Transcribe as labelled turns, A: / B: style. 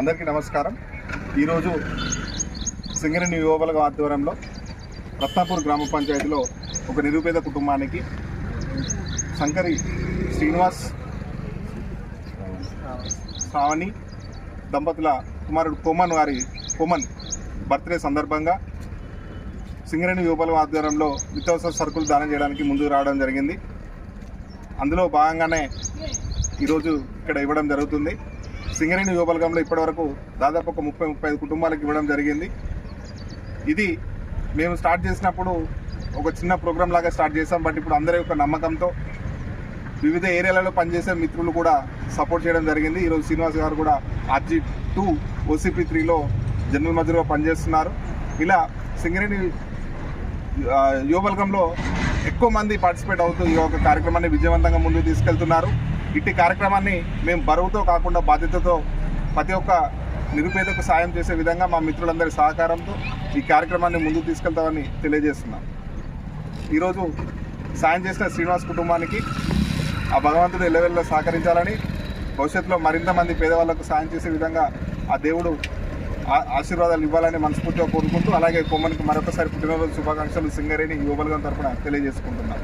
A: అందరికీ నమస్కారం. ఈరోజు సింగరేణి యువబలగ ఆధ్వర్యంలో రత్నాపూర్ గ్రామ పంచాయతీలో ఒక నిరుపేద కుటుంబానికి శంకరి శ్రీనివాస్ శ్రావణి దంపతుల కుమారుడు కోమన్ వారి కోమన్ బర్త్డే సందర్భంగా సింగరేణి యువబలం ఆధ్వర్యంలో నిత్యావసర సరుకులు దానం చేయడానికి ముందుకు రావడం జరిగింది. అందులో భాగంగానే ఈరోజు ఇక్కడ ఇవ్వడం జరుగుతుంది. సింగరేణి యువబలగంలో ఇప్పటివరకు దాదాపు ఒక ముప్పై ముప్పై ఐదు కుటుంబాలకు ఇవ్వడం జరిగింది. ఇది మేము స్టార్ట్ చేసినప్పుడు ఒక చిన్న ప్రోగ్రామ్ లాగా స్టార్ట్ చేసాం బట్ ఇప్పుడు అందరి యొక్క నమ్మకంతో వివిధ ఏరియాలలో పనిచేసే మిత్రులు కూడా సపోర్ట్ చేయడం జరిగింది. ఈరోజు శ్రీనివాస్ గారు కూడా ఆర్జీ టూ ఓసీపీ త్రీలో జనరల్ మధ్యలో పనిచేస్తున్నారు. ఇలా సింగరేణి యువబలగంలో ఎక్కువ మంది పార్టిసిపేట్ అవుతూ ఈ యొక్క కార్యక్రమాన్ని విజయవంతంగా ముందుకు తీసుకెళ్తున్నారు. ఇట్టి కార్యక్రమాన్ని మేము బరువుతో కాకుండా బాధ్యతతో ప్రతి ఒక్క నిరుపేదకు సాయం చేసే విధంగా మా మిత్రులందరి సహకారంతో ఈ కార్యక్రమాన్ని ముందుకు తీసుకెళ్తామని తెలియజేస్తున్నాం. ఈరోజు సాయం చేసిన శ్రీనివాస్ కుటుంబానికి ఆ భగవంతుడు ఎల్లవెల్ల సహకరించాలని భవిష్యత్తులో మరింత మంది పేదవాళ్ళకు సాయం చేసే విధంగా ఆ దేవుడు ఆ- ఆశీర్వాదాలు ఇవ్వాలని మనస్ఫూర్తిగా కోరుకుంటూ అలాగే కొమ్మనికి మరొకసారి పుట్టినరోజు శుభాకాంక్షలు సింగరేణి యువబలగం తరఫున తెలియజేసుకుంటున్నాం.